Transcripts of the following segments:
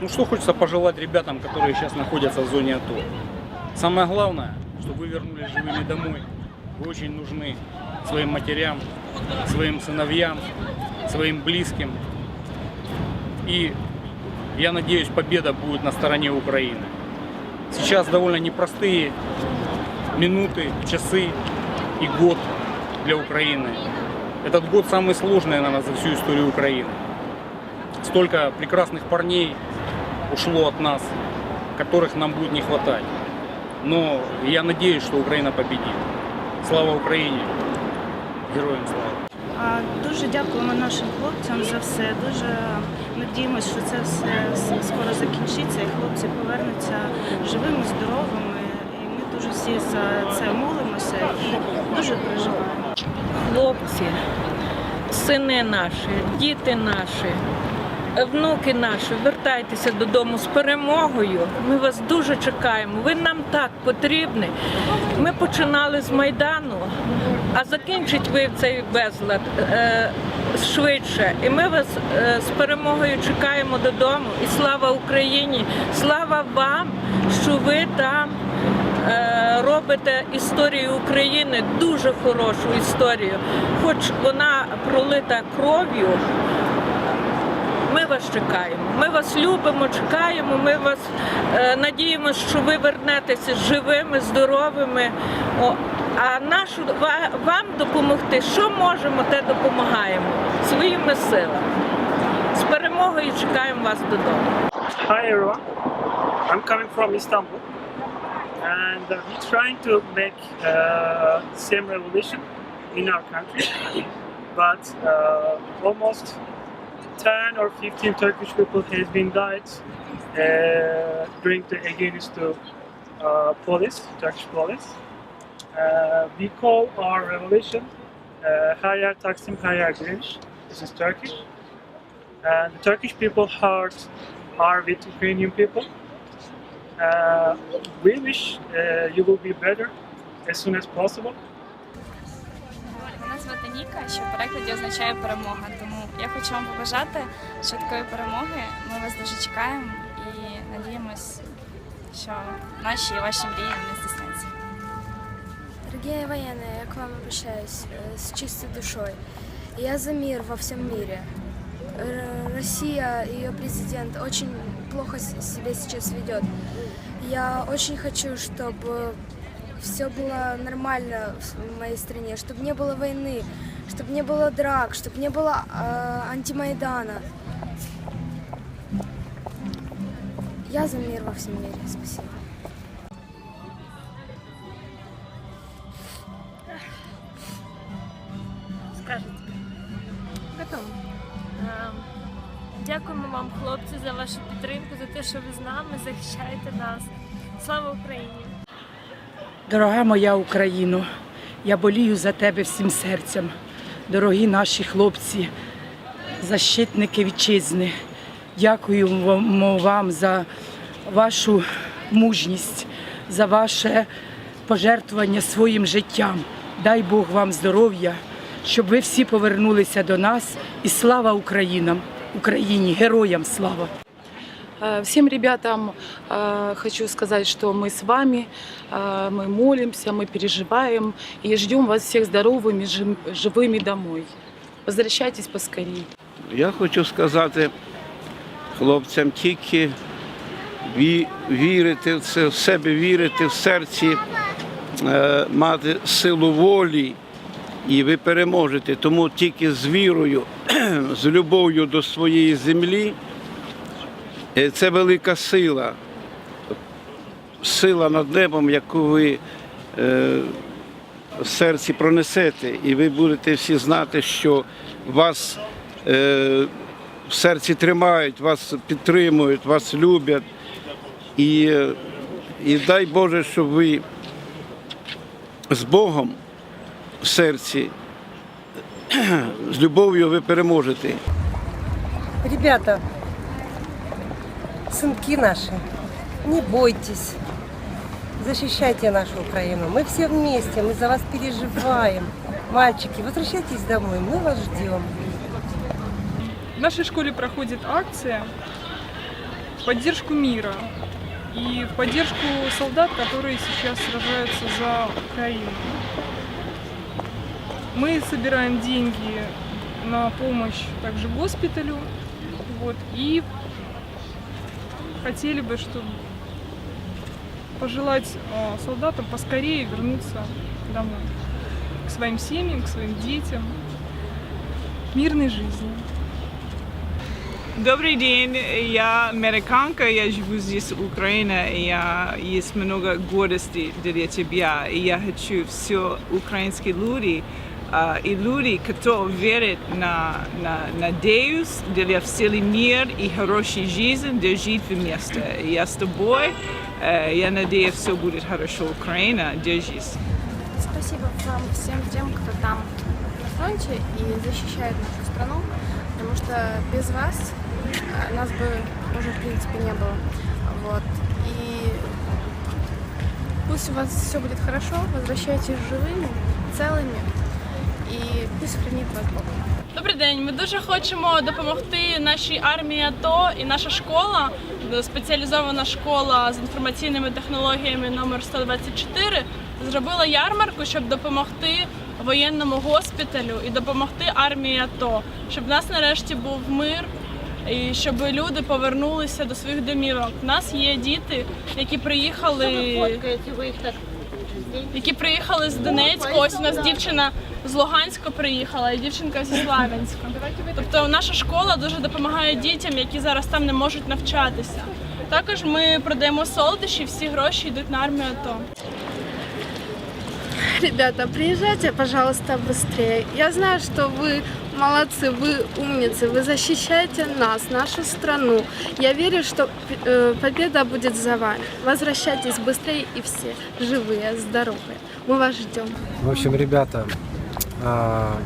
Ну что хочется пожелать ребятам, которые сейчас находятся в зоне АТО. Самое главное, чтобы вы вернулись живыми домой. Вы очень нужны своим матерям, своим сыновьям, своим близким. И я надеюсь, победа будет на стороне Украины. Сейчас довольно непростые минуты, часы и год для Украины. Этот год самый сложный, наверное, за всю историю Украины. Столько прекрасных парней ушло от нас, которых нам будет не хватать. Но я надеюсь, что Украина победит. Слава Україні! Героям слава! Дуже дякуємо нашим хлопцям за все. Дуже надіємося, що це все скоро закінчиться і хлопці повернуться живими, здоровими. І ми дуже всі за це молимося і дуже переживаємо. хлопці, сини наші, діти наші, внуки наші, вертайтеся додому з перемогою. Ми вас дуже чекаємо. Ви нам так потрібні. Ми починали з Майдану, а закінчить ви цей безлад е, швидше. І ми вас е, з перемогою чекаємо додому. І слава Україні! Слава вам, що ви там е, робите історію України дуже хорошу історію. Хоч вона пролита кров'ю. Ми вас чекаємо. Ми вас любимо, чекаємо. Ми вас е, надіємося, що ви вернетеся живими, здоровими. О, а нашу вам допомогти, що можемо, те допомагаємо своїми силами. З перемогою чекаємо вас додому. Hi everyone, I'm coming from Istanbul and uh, we're trying to make uh, same revolution in our country but uh, almost 10 or 15 Turkish people has been died uh, during the against the uh, police, Turkish police. Uh, we call our revolution uh, Hayar Taksim Hayar Direniş. This is Turkish. And the Turkish people heart are with Ukrainian people. Uh, we wish uh, you will be better as soon as possible. Мене звати Ніка, що в перекладі означає перемога. Тому я хочу вам побажати швидкої перемоги. Ми вас дуже чекаємо і надіємось, що наші і ваші мрії не здійсняться. Дорогие военные, я к вам обращаюсь э, с чистой душой. Я за мир во всем мире. Р- Россия и ее президент очень плохо с- себя сейчас ведет. Я очень хочу, чтобы все было нормально в моей стране, чтобы не было войны, чтобы не было драк, чтобы не было э, антимайдана. Я за мир во всем мире. Спасибо. скажете? Готово. Ем, Дякуємо вам, хлопці, за вашу підтримку, за те, що ви з нами захищаєте нас. Слава Україні! Дорога моя Україно, я болію за тебе всім серцем. Дорогі наші хлопці, защитники вітчизни. Дякуємо вам за вашу мужність, за ваше пожертвування своїм життям. Дай Бог вам здоров'я, щоб ви всі повернулися до нас. І слава Українам, Україні, героям слава! Э, Всем ребятам э, хочу сказать, что мы с вами, э, мы молимся, мы переживаем и ждем вас всех здоровыми, жи- живыми домой. Возвращайтесь поскорее. Я хочу сказати хлопцям тільки ві- вірити в це, в себе вірити в серці, е, мати силу волі, і ви переможете. Тому тільки з вірою, з любов'ю до своєї землі е, це велика сила. Сила над небом, яку ви е, в серці пронесете, і ви будете всі знати, що вас е, в серці тримають, вас підтримують, вас люблять. І, е, і дай Боже, щоб ви з Богом в серці, з любов'ю ви переможете. Ребята, сынки наши, не бойтесь. Защищайте нашу Украину. Мы все вместе, мы за вас переживаем. Мальчики, возвращайтесь домой, мы вас ждем. В нашей школе проходит акция поддержку мира и в поддержку солдат, которые сейчас сражаются за Украину. Мы собираем деньги на помощь также госпиталю. Вот, и хотели бы, чтобы пожелать э, солдатам поскорее вернуться домой. К своим семьям, к своим детям. Мирной жизни. Добрый день, я американка, я живу здесь, в Украине, и я, есть много гордости для тебя, и я хочу все украинские люди, и люди, которые верят на, на, надеюсь для всего мира и хорошей жизни, для жить вместе. Я с тобой, э, я надеюсь, все будет хорошо, Украина, держись. Спасибо вам всем тем, кто там на фронте и защищает нашу страну, потому что без вас э, нас бы уже, в принципе, не было. Вот. И пусть у вас все будет хорошо, возвращайтесь живыми, целыми, пусть хранит вас Бог. Добрий день. Ми дуже хочемо допомогти нашій армії АТО і наша школа, спеціалізована школа з інформаційними технологіями номер 124, зробила ярмарку, щоб допомогти воєнному госпіталю і допомогти армії АТО, щоб в нас нарешті був мир. І щоб люди повернулися до своїх домівок. У нас є діти, які приїхали, які приїхали з Донецька. Ось у нас дівчина з Луганська приїхала, і дівчинка зі Славянська. Тобто наша школа дуже допомагає дітям, які зараз там не можуть навчатися. Також ми продаємо солодощі, всі гроші йдуть на армію АТО. Ребята, приезжайте, пожалуйста, быстрее. Я знаю, что вы молодцы, вы умницы, вы защищаете нас, нашу страну. Я верю, что э, победа будет за вами. Возвращайтесь быстрее и все живые, здоровые. Мы вас ждем. В общем, ребята, а,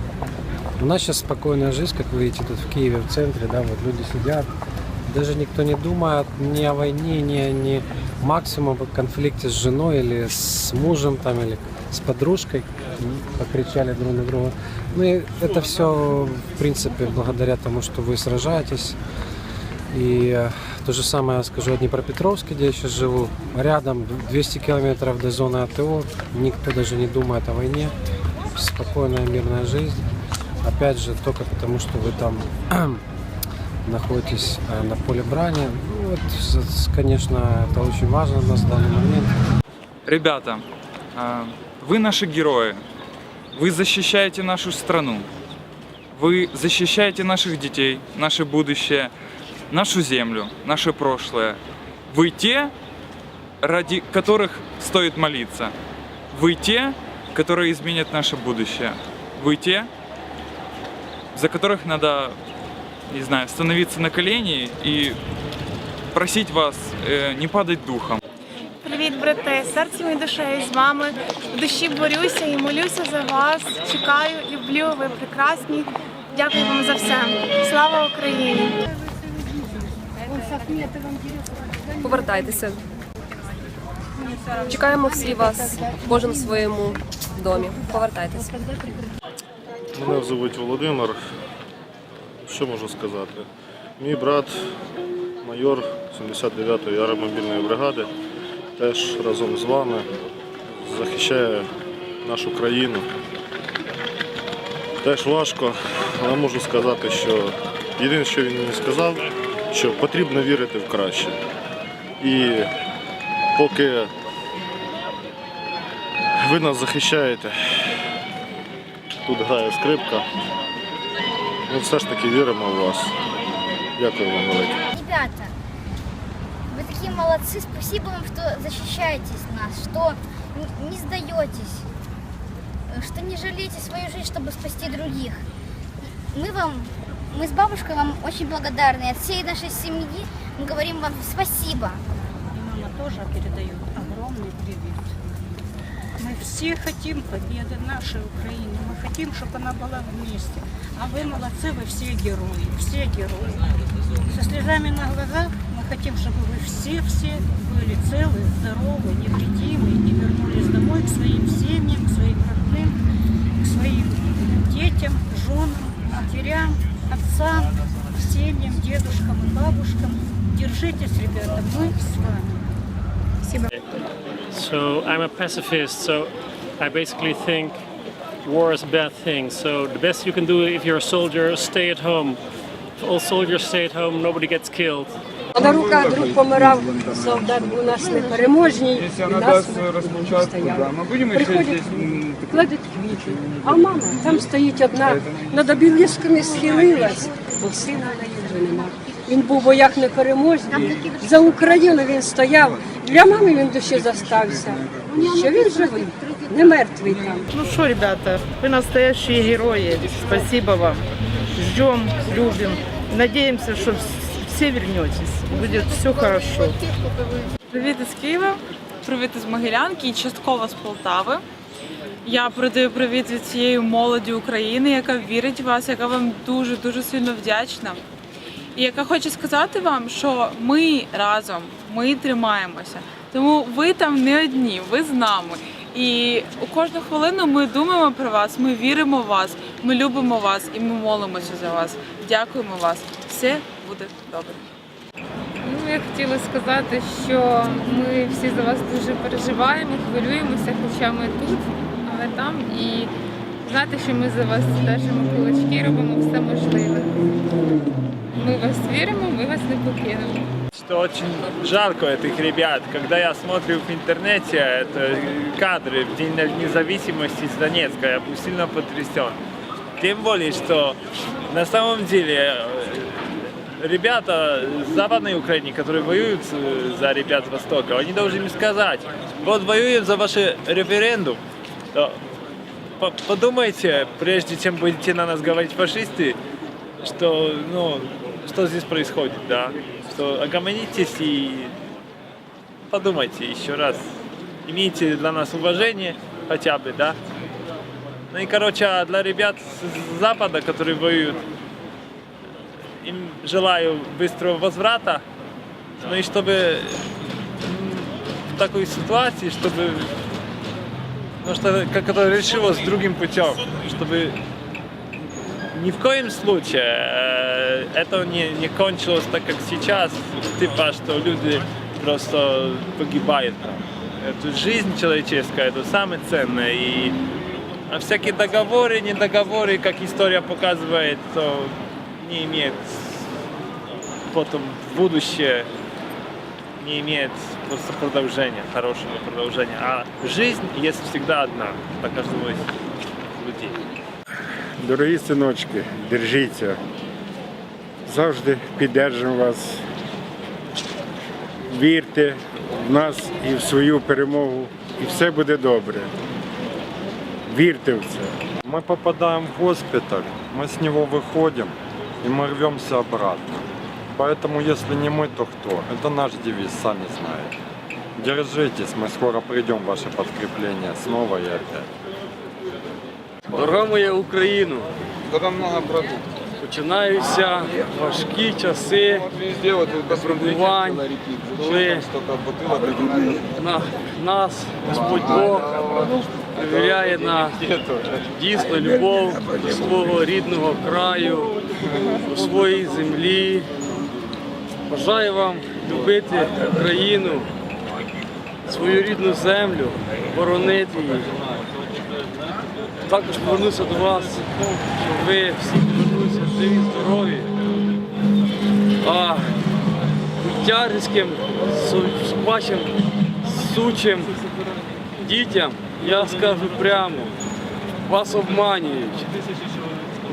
у нас сейчас спокойная жизнь, как вы видите, тут в Киеве, в центре, да, вот люди сидят, даже никто не думает ни о войне, ни ни максимум о конфликте с женой или с мужем там, или с подружкой, покричали друг на друга. Ну и это все, в принципе, благодаря тому, что вы сражаетесь. И э, то же самое скажу о Днепропетровске, где я сейчас живу. Рядом 200 километров до зоны АТО. Никто даже не думает о войне. Спокойная мирная жизнь. Опять же, только потому, что вы там находитесь э, на поле брани. Ну, вот, конечно, это очень важно в данный момент. Ребята, а, вы наши герои. Вы защищаете нашу страну. Вы защищаете наших детей, наше будущее, нашу землю, наше прошлое. Вы те, ради которых стоит молиться. Вы те, которые изменят наше будущее. Вы те, за которых надо, не знаю, становиться на колени и просить вас э, не падать духом. Привіт, брате! Серцем і душею з вами. В душі борюся і молюся за вас. Чекаю, люблю, ви прекрасні. Дякую вам за все. Слава Україні! Повертайтеся. Чекаємо всі вас, кожен в своєму домі. Повертайтеся. Мене звуть Володимир. Що можу сказати? Мій брат, майор 79-ї аеромобільної бригади, теж разом з вами захищає нашу країну. Теж важко, але можу сказати, що єдине, що він мені сказав, що потрібно вірити в краще. І поки ви нас захищаєте, тут грає скрипка. Ми все ж таки віримо в вас. Дякую вам велике. Такие молодцы. Спасибо вам, что защищаетесь нас, что не сдаетесь, что не жалеете свою жизнь, чтобы спасти других. Мы вам, мы с бабушкой вам очень благодарны. От всей нашей семьи мы говорим вам спасибо. Мама тоже передает огромный привет. Мы все хотим победы нашей Украины. Мы хотим, чтобы она была вместе. А вы молодцы, вы все герои, все герои. Со слезами на глазах хотим, чтобы вы все-все были целы, здоровы, невредимы и вернулись домой к своим семьям, к своим родным, к своим детям, женам, матерям, отцам, семьям, дедушкам и бабушкам. Держитесь, ребята, мы с вами. Спасибо. So I'm a pacifist, so I basically think war is a bad thing. So the best you can do if you're a soldier, stay at home. If all soldiers stay at home, nobody gets killed. На руках друг помирав, солдат був у нас непереможний, і нас стояли. Приходять, кладуть квіти, а мама там стоїть одна, над обілісками схилилась, бо сина на неї вже нема. Він був в боях непереможний, за Україну він стояв, для мами він душі застався, що він живий, не мертвий там. Ну что, ребята, вы настоящие герои. Спасибо вам. Ждем, любим. Надеемся, что все вернетесь. Будет все хорошо. Привіт із Києва, привіт із Могилянки і частково з Полтави. Я передаю привіт від цієї молоді України, яка вірить в вас, яка вам дуже дуже сильно вдячна. І яка хоче сказати вам, що ми разом, ми тримаємося. Тому ви там не одні, ви з нами. І у кожну хвилину ми думаємо про вас, ми віримо в вас, ми любимо вас і ми молимося за вас. Дякуємо вас. Все буде добре. Ну, я хотіла сказати, що ми всі за вас дуже переживаємо, хвилюємося, хоча ми тут, а не там. І знати, що ми за вас держимо кулачки, робимо все можливе. Ми в вас віримо, ми вас не покинемо. Что очень жалко этих ребят. Когда я смотрю в интернете это кадры в День независимости с Донецка, я был сильно потрясен. Тем более, что на самом деле э, ребята с Западной Украины, которые воюют э, за ребят с Востока, они должны им сказать, вот воюем за ваш референдум, подумайте, прежде чем будете на нас говорить фашисты, что, ну, что здесь происходит, да, что огомонитесь и подумайте еще раз, имейте для нас уважение хотя бы, да. Ну и, короче, а для ребят с Запада, которые воюют, желаю быстрого возврата, ну и чтобы в такой ситуации, чтобы ну, что как это решилось другим путем, чтобы ни в коем случае э, это не, не кончилось так, как сейчас, типа, что люди просто погибают. Эту жизнь человеческая, это самое ценное. И а всякие договоры, недоговоры, как история показывает, то не имеет потом в будущее не имеет просто продолжения, хорошего продолжения. А жизнь есть всегда одна для каждого из людей. Дорогі синочки, держіться. Завжди піддержимо вас. Вірте в нас і в свою перемогу, і все буде добре. Вірте в це. Мы попадаем в госпиталь, мы с него выходим и мы рвемся обратно. Поэтому если не мы, то кто? Это наш девиз, сами знаете. Держитесь, мы скоро придем в ваше подкрепление снова и опять. Дорога моя Україно, починаються важкі часи випробувань, коли на нас Господь Бог перевіряє на дійсно любов до свого рідного краю, до своєї землі. Бажаю вам любити Україну, свою рідну землю, боронити її. Також повернуся до вас, щоб ви всі повернулися живі, здорові. А тярським, собачим, сучим дітям я скажу прямо, вас обманюють.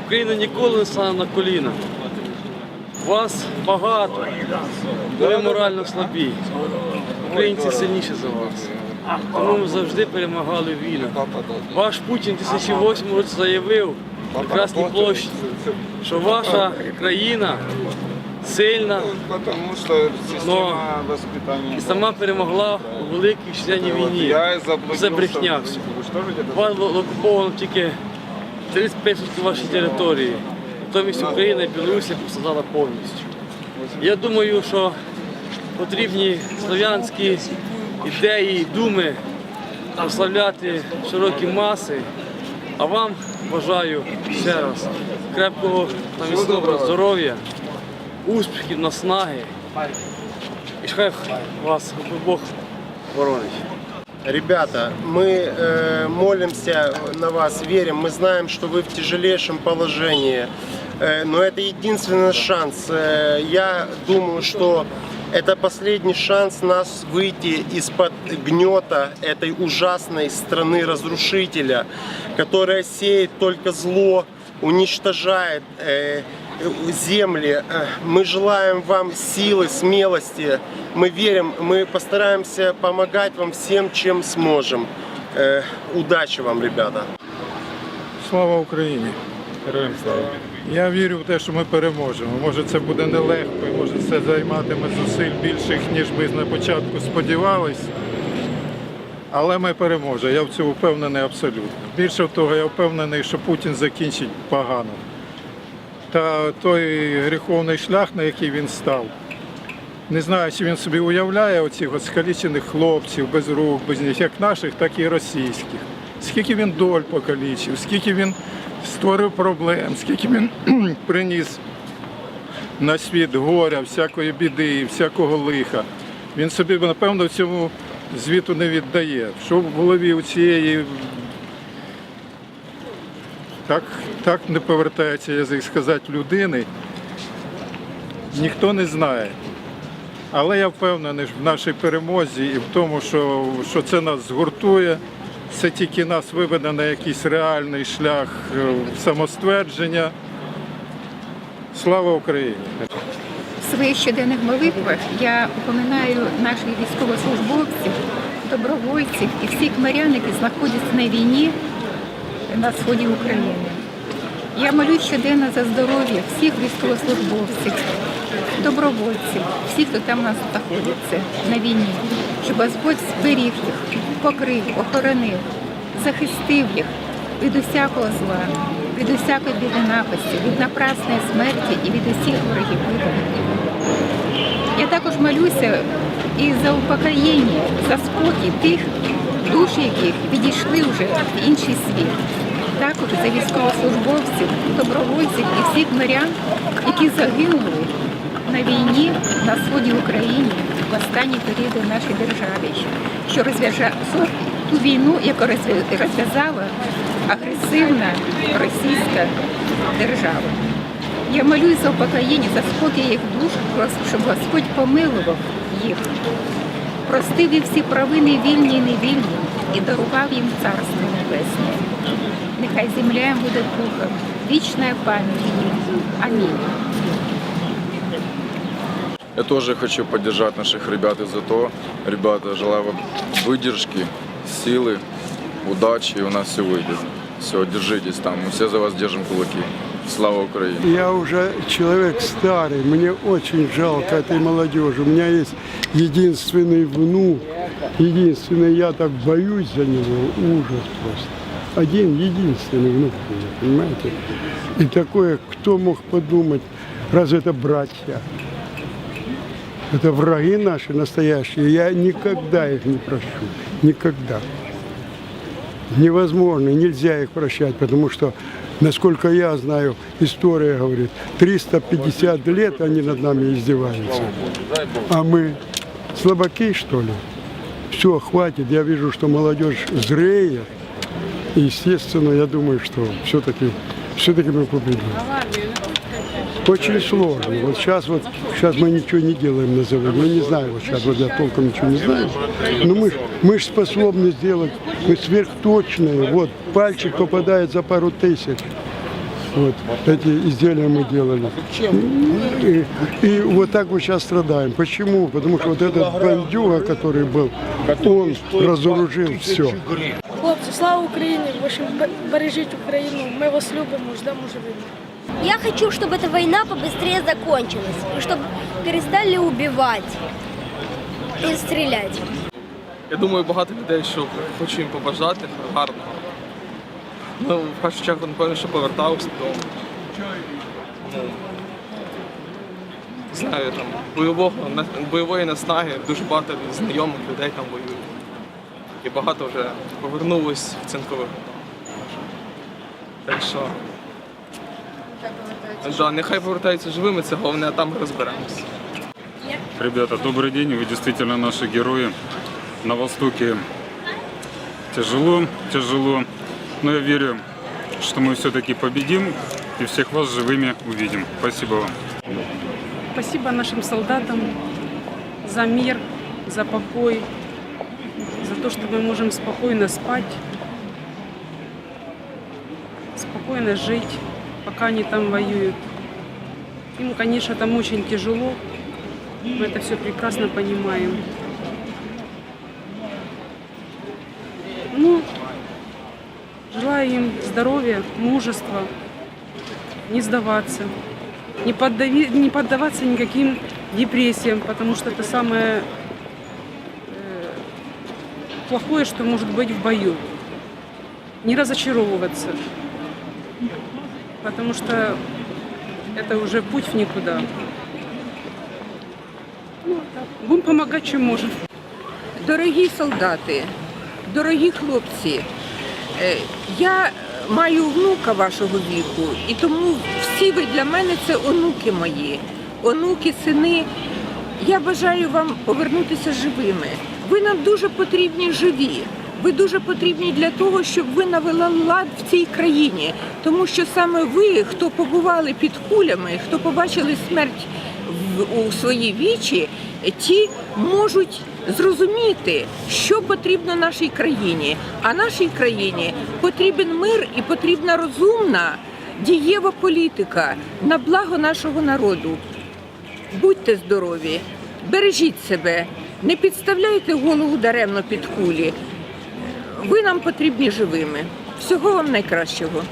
Україна ніколи не стане на коліна. Вас багато, ви морально слабі. Українці сильніші за вас. Тому ми завжди перемагали в війнах. Ваш Путін у 2008 році заявив на Красній площі, що ваша країна сильна, но і сама перемогла у великій вітчизняній війні. Це брехня. все. Вас було окуповано тільки 35% вашої території. Натомість Україна і Білорусія посадала повністю. Я думаю, що потрібні слов'янські ідеї, думи прославляти широкі маси. А вам бажаю ще раз крепкого та міцного здоров'я, успіхів, наснаги І хай вас Бог боронить. Ребята, мы э, молимся на вас, верим. Мы знаем, что вы в тяжелейшем положении. Э, но это единственный шанс. Э, я думаю, что это последний шанс нас выйти из-под гнета этой ужасной страны разрушителя, которая сеет только зло, уничтожает э, земли. Э, Мы желаем вам силы, смелости. Мы верим, мы постараемся помогать вам всем, чем сможем. Э, Удачи вам, ребята! Слава Україні! Героям слава! Я вірю в те, що ми переможемо. Може це буде нелегко, і може це займатиме зусиль більших, ніж ми на початку сподівались. Але ми переможемо. Я в цьому впевнений абсолютно. Більше того, я впевнений, що Путін закінчить погано. Та той гріховний шлях, на який він став, не знаю, чи він собі уявляє оцих скалічених хлопців без рук, без ніг, як наших, так і російських. Скільки він доль покалічив, скільки він створив проблем, скільки він приніс на світ горя, всякої біди, всякого лиха. Він собі, напевно, цьому звіту не віддає. Що в голові у цієї так, так не повертається язик сказати людини, ніхто не знає. Але я впевнений в нашій перемозі і в тому, що, що це нас згуртує. Це тільки нас виведе на якийсь реальний шлях е, самоствердження. Слава Україні! В своїх щоденних молитвах я упоминаю наших військовослужбовців, добровольців і всіх морян, які знаходяться на війні на сході України. Я молюсь щоденно за здоров'я всіх військовослужбовців, добровольців, всіх, хто там у нас знаходиться на війні, щоб Господь зберіг їх, покрив, охоронив, захистив їх від усякого зла, від усякої біди напасті, від напрасної смерті і від усіх ворогів виданих. Я також молюся і за упокоєння, за спокій тих душ, яких відійшли вже в інший світ. Також за військовослужбовців, добровольців і всіх морян, які загинули на війні на сході України в останні періоди нашій державі, що розв'язала ту війну, яку розв'язала агресивна російська держава. Я молюсь за упокоєння, за спокій їх душ, щоб Господь помилував їх, простив їх всі провини вільні і невільні і дарував їм царство небесне. Нехай земля їм буде пухом, вічна пам'ять їм. Амінь. Я тоже хочу поддержать наших ребят и за то. Ребята, желаю вам выдержки, силы, удачи, и у нас все выйдет. Все, держитесь там, мы все за вас держим кулаки. Слава Украине! Я уже человек старый, мне очень жалко этой молодежи. У меня есть единственный внук, единственный, я так боюсь за него, ужас просто. Один единственный внук понимаете? И такое, кто мог подумать, разве это братья? Это враги наши настоящие, я никогда их не прощу, никогда. Невозможно, нельзя их прощать, потому что, насколько я знаю, история говорит, 350 лет они над нами издеваются. А мы слабаки, что ли? Все, хватит. Я вижу, что молодежь зреет. И, естественно, я думаю, что все-таки все-таки мы победим. Очень сложно. Вот сейчас вот сейчас мы ничего не делаем на заводе. Мы не знаем, вот сейчас вот я толком ничего не знаю. Но мы, ж- мы же способны сделать, мы сверхточные. Вот пальчик попадает за пару тысяч. Вот эти изделия мы делали. И, и вот так вот сейчас страдаем. Почему? Потому что вот этот бандюга, который был, он разоружил все. Хлопці, слава Україні! В общем, б- бережіть Україну. Ми вас любимо, ждемо живими. Я хочу, чтобы эта война побыстрее закончилась, и чтобы перестали убивать и стрелять. Я думаю, багато людей, що хочу їм побажати гарного. Ну, в першу чергу, напевно, що повертався додому. Ну, знаю, там, бойового, бойової наснаги, дуже багато знайомих людей там воюють. І багато вже повернулось в цинкових. Так що. Да, нехай повертаються живими, це головне, а там розберемося. Ребята, добрый день, вы действительно наши герои. На Востоке тяжело, тяжело, но я верю, что мы все-таки победим и всех вас живыми увидим. Спасибо вам. Спасибо нашим солдатам за мир, за покой, за то, что мы можем спокойно спать, спокойно жить, пока они там воюют. Им, конечно, там очень тяжело, мы это все прекрасно понимаем. Ну, желаю им здоровья, мужества, не сдаваться, не, поддави- не поддаваться никаким депрессиям, потому что это самое э, плохое, что может быть в бою. Не разочаровываться, потому что это уже путь в никуда. Ну, так. Будем помогать, чем можем. Дорогі солдати, дорогі хлопці, е, Я маю внука вашого віку, і тому всі ви для мене це онуки мої, онуки, сини. Я бажаю вам повернутися живими. Ви нам дуже потрібні живі. Ви дуже потрібні для того, щоб ви навели лад в цій країні, тому що саме ви, хто побували під кулями, хто побачили смерть у свої вічі, ті можуть зрозуміти, що потрібно нашій країні. А нашій країні потрібен мир і потрібна розумна, дієва політика на благо нашого народу. Будьте здорові, бережіть себе, не підставляйте голову даремно під кулі. Ви нам потрібні живими. Всього вам найкращого.